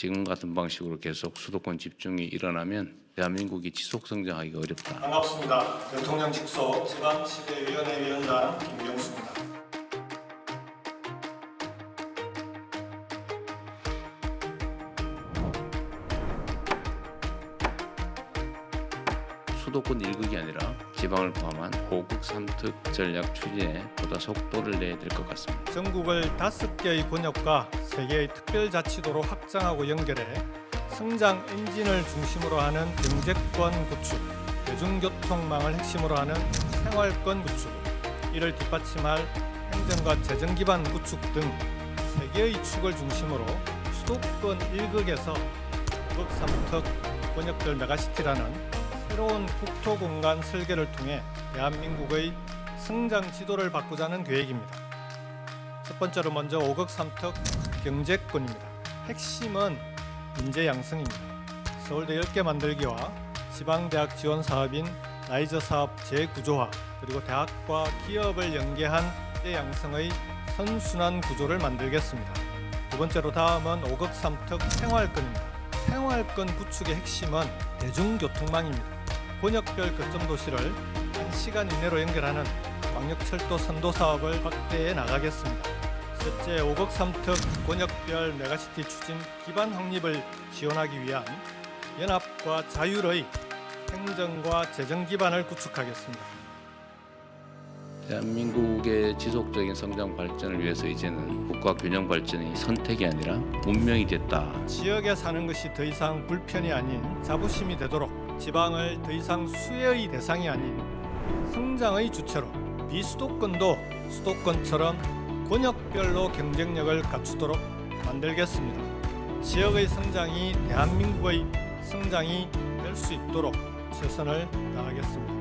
지금 같은 방식으로 계속 수도권 집중이 일어나면 대한민국이 지속 성장하기가 어렵다. 반갑습니다. 대통령 직속 지방시대위원회 위원장 김경수입니다. 수도권 1극이 아니라 지방을 포함한 5극 3특 전략 추진에 보다 속도를 내야 될 것 같습니다. 전국을 다섯 개의 권역과 세 개의 특별자치도로 확장하고 연결해 성장 엔진을 중심으로 하는 경제권 구축, 대중교통망을 핵심으로 하는 생활권 구축, 이를 뒷받침할 행정과 재정 기반 구축 등 세 개의 축을 중심으로 수도권 1극에서 5극 3특 권역별 메가시티라는 새로운 국토 공간 설계를 통해 대한민국의 성장 지도를 바꾸자는 계획입니다. 첫 번째로 먼저 5극 3특 경제권입니다. 핵심은 인재 양성입니다. 서울대 10개 만들기와 지방대학 지원 사업인 라이저 사업 재구조화 그리고 대학과 기업을 연계한 인재 양성의 선순환 구조를 만들겠습니다. 두 번째로 다음은 5극 3특 생활권입니다. 생활권 구축의 핵심은 대중교통망입니다. 권역별 거점 도시를 1시간 이내로 연결하는 광역철도 선도 사업을 확대해 나가겠습니다. 셋째, 5극 3특 권역별 메가시티 추진 기반 확립을 지원하기 위한 연합과 자율의 행정과 재정 기반을 구축하겠습니다. 대한민국의 지속적인 성장 발전을 위해서 이제는 국가 균형 발전이 선택이 아니라 운명이 됐다. 지역에 사는 것이 더 이상 불편이 아닌 자부심이 되도록 지방을 더 이상 수혜의 대상이 아닌 성장의 주체로 비수도권도 수도권처럼 권역별로 경쟁력을 갖추도록 만들겠습니다. 지역의 성장이 대한민국의 성장이 될 수 있도록 최선을 다하겠습니다.